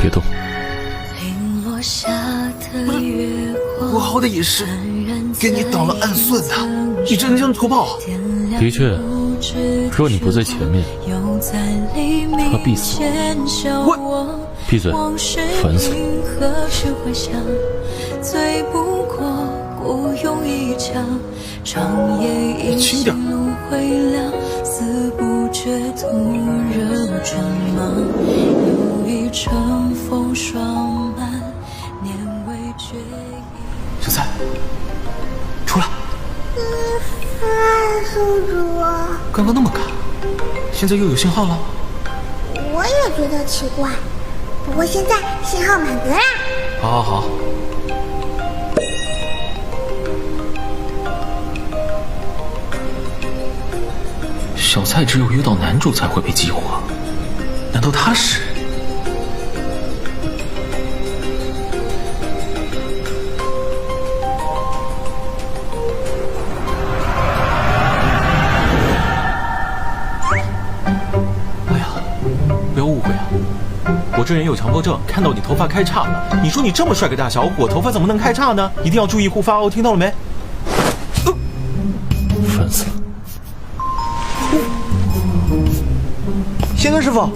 别动，我好歹也是给你挡了暗算的，你真想图报？的确，若你不在前面，他必死我。闭嘴，烦死了！轻点。小三，出来！啊，宿主，刚刚那么赶，现在又有信号了。我也觉得奇怪，不过现在信号满格啦。好好好。小蔡只有遇到男主才会被激活，难道他是？我这人有强迫症，看到你头发开叉了，你说你这么帅个大小伙，头发怎么能开叉呢？一定要注意护发哦，听到了没？烦死了！仙根师傅，